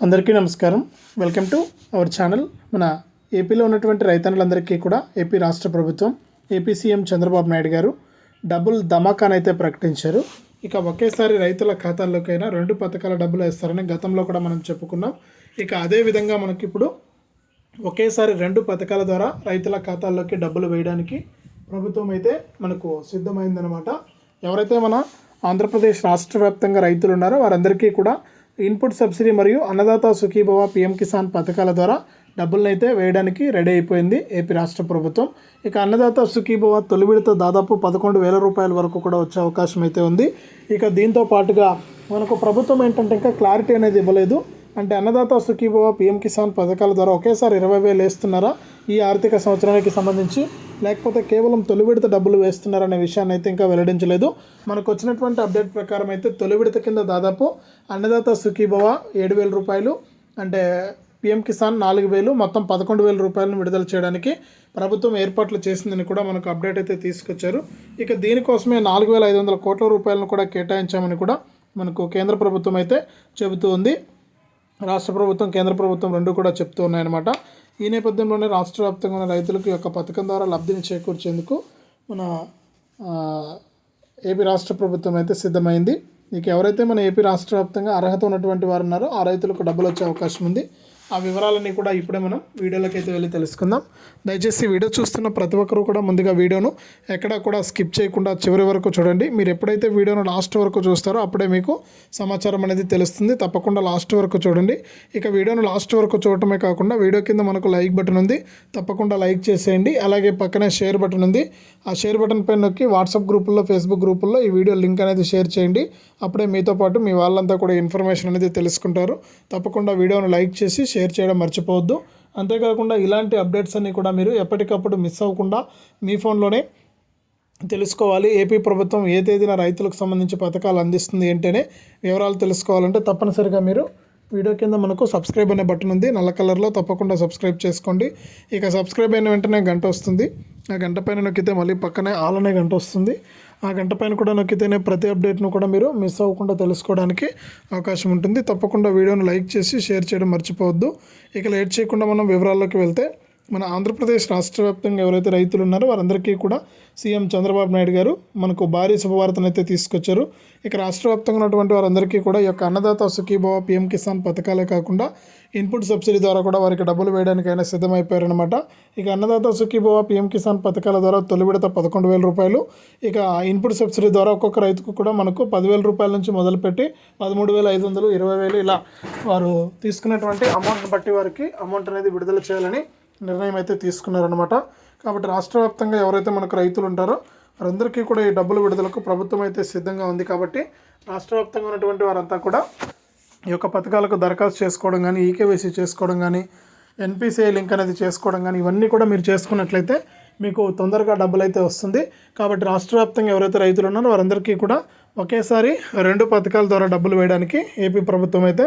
అందరికీ నమస్కారం. Welcome to our channel మన ఏపీలో ఉన్నటువంటి రైతన్నులందరికీ కూడా ఏపీ రాష్ట్ర ప్రభుత్వం ఏపీ సీఎం చంద్రబాబు నాయుడు గారు డబుల్ ధమాకాన్ అయితే ప్రకటించారు. ఇక ఒకేసారి రైతుల ఖాతాల్లోకైనా రెండు పథకాల డబ్బులు వేస్తారని గతంలో కూడా మనం చెప్పుకున్నాం. ఇక అదే విధంగా మనకి ఇప్పుడు ఒకేసారి రెండు పథకాల ద్వారా రైతుల ఖాతాల్లోకి డబ్బులు వేయడానికి ప్రభుత్వం అయితే మనకు సిద్ధమైందనమాట ఎవరైతే మన ఆంధ్రప్రదేశ్ రాష్ట్ర వ్యాప్తంగా రైతులు ఉన్నారో వారందరికీ కూడా ఇన్పుట్ సబ్సిడీ మరియు అన్నదాత సుఖీభవ పిఎం కిసాన్ పథకాల ద్వారా డబ్బులను అయితే వేయడానికి రెడీ అయిపోయింది ఏపీ రాష్ట్ర ప్రభుత్వం. ఇక అన్నదాత సుఖీభవ తొలి విడత దాదాపు పదకొండు వేల రూపాయల వరకు కూడా వచ్చే అవకాశం అయితే ఉంది. ఇక దీంతో పాటుగా మనకు ప్రభుత్వం ఏంటంటే ఇంకా క్లారిటీ అనేది ఇవ్వలేదు. అంటే అన్నదాత సుఖీభవ పిఎం కిసాన్ పథకాల ద్వారా ఒకేసారి ఇరవై వేలు వేస్తున్నారా? ఈ ఆర్థిక సంవత్సరానికి సంబంధించి లేకపోతే కేవలం తొలి విడత డబ్బులు వేస్తున్నారనే విషయాన్ని అయితే ఇంకా వెల్లడించలేదు. మనకు వచ్చినటువంటి అప్డేట్ ప్రకారం అయితే తొలి విడత కింద దాదాపు అన్నదాత సుఖీభవ ఏడు వేల రూపాయలు అంటే పిఎం కిసాన్ నాలుగు వేలు మొత్తం పదకొండు వేల రూపాయలను విడుదల చేయడానికి ప్రభుత్వం ఏర్పాట్లు చేసిందని కూడా మనకు అప్డేట్ అయితే తీసుకొచ్చారు. ఇక దీనికోసమే నాలుగు వేల ఐదు వందల కోట్ల రూపాయలను కూడా కేటాయించామని కూడా మనకు కేంద్ర ప్రభుత్వం అయితే చెబుతూ ఉంది. రాష్ట్ర ప్రభుత్వం కేంద్ర ప్రభుత్వం రెండు కూడా చెప్తూ ఉన్నాయన్నమాట. ఈ నేపథ్యంలోనే రాష్ట్ర వ్యాప్తంగా ఉన్న రైతులకు యొక్క పథకం ద్వారా లబ్ధిని చేకూర్చేందుకు మన ఏపీ రాష్ట్ర ప్రభుత్వం అయితే సిద్ధమైంది. ఇక ఎవరైతే మన ఏపీ రాష్ట్ర వ్యాప్తంగా అర్హత ఉన్నటువంటి వారు ఉన్నారో ఆ రైతులకు డబ్బులు వచ్చే అవకాశం ఉంది. ఆ వివరాలన్నీ కూడా ఇప్పుడే మనం వీడియోలోకి అయితే వెళ్ళి తెలుసుకుందాం. దయచేసి వీడియో చూస్తున్న ప్రతి ఒక్కరూ కూడా ముందుగా వీడియోను ఎక్కడా కూడా స్కిప్ చేయకుండా చివరి వరకు చూడండి. మీరు ఎప్పుడైతే వీడియోను లాస్ట్ వరకు చూస్తారో అప్పుడే మీకు సమాచారం అనేది తెలుస్తుంది. తప్పకుండా లాస్ట్ వరకు చూడండి. ఇక వీడియోను లాస్ట్ వరకు చూడటమే కాకుండా వీడియో కింద మనకు లైక్ బటన్ ఉంది. తప్పకుండా లైక్ చేసేయండి. అలాగే పక్కనే షేర్ బటన్ ఉంది. ఆ షేర్ బటన్ పైన నొక్కి వాట్సాప్ గ్రూపుల్లో ఫేస్బుక్ గ్రూపుల్లో ఈ వీడియో లింక్ అనేది షేర్ చేయండి. అప్పుడే మీతో పాటు మీ వాళ్ళంతా కూడా ఇన్ఫర్మేషన్ అనేది తెలుసుకుంటారు. తప్పకుండా వీడియోను లైక్ చేసి షేర్ చేయడం మర్చిపోవద్దు. అంతేకాకుండా ఇలాంటి అప్డేట్స్ అన్నీ కూడా మీరు ఎప్పటికప్పుడు మిస్ అవ్వకుండా మీ ఫోన్లోనే తెలుసుకోవాలి. ఏపీ ప్రభుత్వం ఏ తేదీన రైతులకు సంబంధించి పథకాలు అందిస్తుంది ఏంటనే వివరాలు తెలుసుకోవాలంటే తప్పనిసరిగా మీరు వీడియో కింద మనకు సబ్స్క్రైబ్ అనే బటన్ ఉంది. నల్ల కలర్లో తప్పకుండా సబ్స్క్రైబ్ చేసుకోండి. ఇక సబ్స్క్రైబ్ అయిన వెంటనే గంట వస్తుంది. ఆ గంట పైన నొక్కితే మళ్ళీ పక్కనే ఆల్ అనే గంట వస్తుంది. ఆ గంట పైన కూడా నొక్కితేనే ప్రతి అప్డేట్ను కూడా మీరు మిస్ అవ్వకుండా తెలుసుకోవడానికి అవకాశం ఉంటుంది. తప్పకుండా వీడియోను లైక్ చేసి షేర్ చేయడం మర్చిపోవద్దు. ఇక లేట్ చేయకుండా మనం వివరాల్లోకి వెళ్తే మన ఆంధ్రప్రదేశ్ రాష్ట్ర వ్యాప్తంగా ఎవరైతే రైతులు ఉన్నారో వారందరికీ కూడా సీఎం చంద్రబాబు నాయుడు గారు మనకు భారీ శుభవార్తను అయితే తీసుకొచ్చారు. ఇక రాష్ట్ర వ్యాప్తంగా ఉన్నటువంటి వారందరికీ కూడా ఈ యొక్క అన్నదాత సుఖీభావ పిఎం కిసాన్ పథకాలే కాకుండా ఇన్పుట్ సబ్సిడీ ద్వారా కూడా వారికి డబ్బులు వేయడానికైనా సిద్ధమైపోయారనమాట ఇక అన్నదాత సుఖీభావ పిఎం కిసాన్ పథకాల ద్వారా తొలి విడత పదకొండు వేల రూపాయలు ఇక ఇన్పుట్ సబ్సిడీ ద్వారా ఒక్కొక్క రైతుకు కూడా మనకు పదివేల రూపాయల నుంచి మొదలుపెట్టి పదమూడు వేల ఐదు వందలు ఇరవై వేలు ఇలా వారు తీసుకున్నటువంటి అమౌంట్ని బట్టి వారికి అమౌంట్ అనేది విడుదల చేయాలని నిర్ణయం అయితే తీసుకున్నారనమాట కాబట్టి రాష్ట్ర వ్యాప్తంగా ఎవరైతే మనకు రైతులు ఉంటారో వారందరికీ కూడా ఈ డబ్బులు విడుదలకు ప్రభుత్వం అయితే సిద్ధంగా ఉంది కాబట్టి రాష్ట్ర వ్యాప్తంగా ఉన్నటువంటి వారంతా కూడా ఈ యొక్క పథకాలకు దరఖాస్తు చేసుకోవడం కానీ ఈకేవైసీ చేసుకోవడం కానీ ఎన్పిసిఐ లింక్ అనేది చేసుకోవడం కానీ ఇవన్నీ కూడా మీరు చేసుకున్నట్లయితే మీకు తొందరగా డబ్బులు అయితే వస్తుంది. కాబట్టి రాష్ట్ర వ్యాప్తంగా ఎవరైతే రైతులు ఉన్నారో వారందరికీ కూడా ఒకేసారి రెండు పథకాల ద్వారా డబ్బులు వేయడానికి ఏపీ ప్రభుత్వం అయితే